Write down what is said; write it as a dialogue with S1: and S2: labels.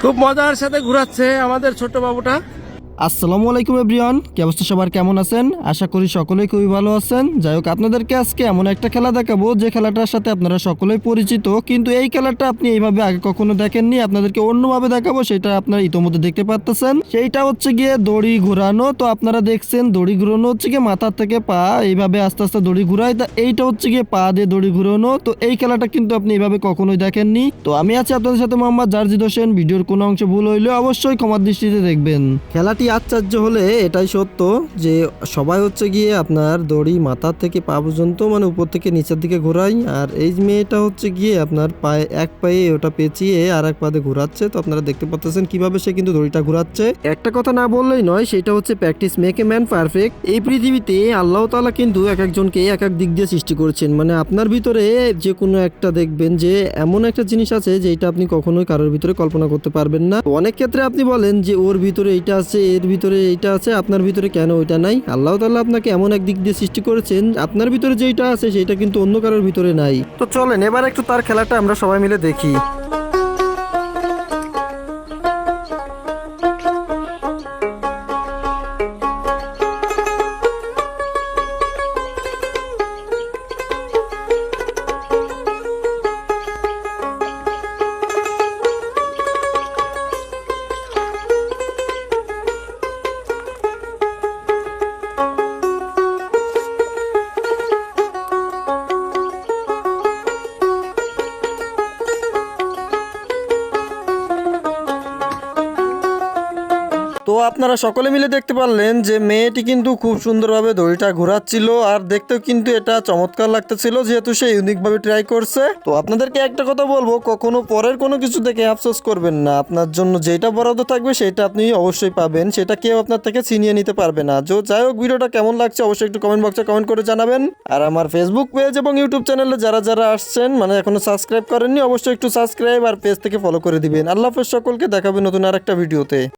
S1: খুব মজার সাথে ঘুরাচ্ছে আমাদের ছোট বাবুটা।
S2: আসসালামু আলাইকুম এভরিওয়ান, কি অবস্থা সবার, কেমন আছেন? আশা করি সকলেই খুবই ভালো আছেন। যাই হোক, আপনাদেরকে আজকে এমন একটা খেলা দেখাবো, যে খেলাটার সাথে আপনারা সকলেই পরিচিত, কিন্তু এই খেলাটা আপনি এইভাবে আগে কখনো দেখেননি, আপনাদেরকে অন্যভাবে দেখাবো, সেটা আপনারা ইতোমধ্যে দেখতে পাচ্তেছেন সেইটা হচ্ছে গিয়ে দড়ি ঘোরানো, তো আপনারা দেখছেন দড়ি ঘুরানো হচ্ছে গিয়ে মাথার থেকে পা, এইভাবে আস্তে আস্তে দড়ি ঘুরায়, তা এইটা হচ্ছে গিয়ে পা দিয়ে দড়ি ঘুরানো, তো এই খেলাটা কিন্তু আপনি এইভাবে কখনোই দেখেননি। তো আমি আছি আপনাদের সাথে মোহাম্মদ জার্জিদ হোসেন, ভিডিওর কোনো অংশ ভুল হইলে অবশ্যই ক্ষমার দৃষ্টিতে দেখবেন। খেলাটি আশ্চর্য হলে এটাই সত্য যে সবাই হচ্ছে গিয়ে আপনার দড়ি মাথার থেকে পা পর্যন্ত মানে উপর থেকে নিচের দিকে ঘোরাই আর এই মেয়েটা হচ্ছে গিয়ে আপনার পায়ে এক পায়ে ওটা পেঁচিয়ে আর এক পাতে ঘোরাচ্ছে। তো আপনারা দেখতে পাচ্ছেন কীভাবে সে কিন্তু দড়িটা ঘোরাচ্ছে। একটা কথা না বললেই নয়, সেটা হচ্ছে practice make a man perfect এই পৃথিবীতে আল্লাহ তাআলা কিন্তু এক একজনকে এক এক দিক দিয়ে সৃষ্টি করেছেন। মানে আপনার ভিতরে যে কোনো একটা দেখবেন যে এমন একটা জিনিস আছে যেটা আপনি কখনোই কারোর ভিতরে কল্পনা করতে পারবেন না। অনেক ক্ষেত্রে আপনি বলেন যে ওর ভিতরে এটা আছে এর ভিতরে এইটা আছে, আপনার ভিতরে কেন ওইটা নাই? আল্লাহ তাল্লাহ আপনাকে এমন এক দিক দিয়ে সৃষ্টি করেছেন, আপনার ভিতরে যেটা আছে সেটা কিন্তু অন্য কারোর ভিতরে নাই। তো চলেন, এবার একটু তার খেলাটা আমরা সবাই মিলে দেখি। তো আপনারা সকলে মিলে দেখতে পারলেন যে মেয়েটি কিন্তু খুব সুন্দরভাবে দড়িটা ঘোরাচ্ছিল আর দেখতেও কিন্তু এটা চমৎকার লাগতেছিল যেহেতু সে ইউনিকভাবে ট্রাই করছে। তো আপনাদেরকে একটা কথা বলব, কখনো পরের কোনো কিছু দেখে আফসোস করবেন না। আপনার জন্য যেটা বরাদ্দ থাকবে সেটা আপনি অবশ্যই পাবেন, সেটা কেউ আপনার থেকে ছিনিয়ে নিতে পারবে না। তো যাই হোক, ভিডিওটা কেমন লাগছে অবশ্যই একটু কমেন্ট বক্সে কমেন্ট করে জানাবেন। আর আমার ফেসবুক পেজ এবং ইউটিউব চ্যানেলে যারা যারা আসছেন মানে এখনও সাবস্ক্রাইব করেননি, অবশ্যই একটু সাবস্ক্রাইব আর পেজ থেকে ফলো করে দিবেন। আল্লাহ হাফেজ, সকলকে দেখাবে নতুন আর একটা ভিডিওতে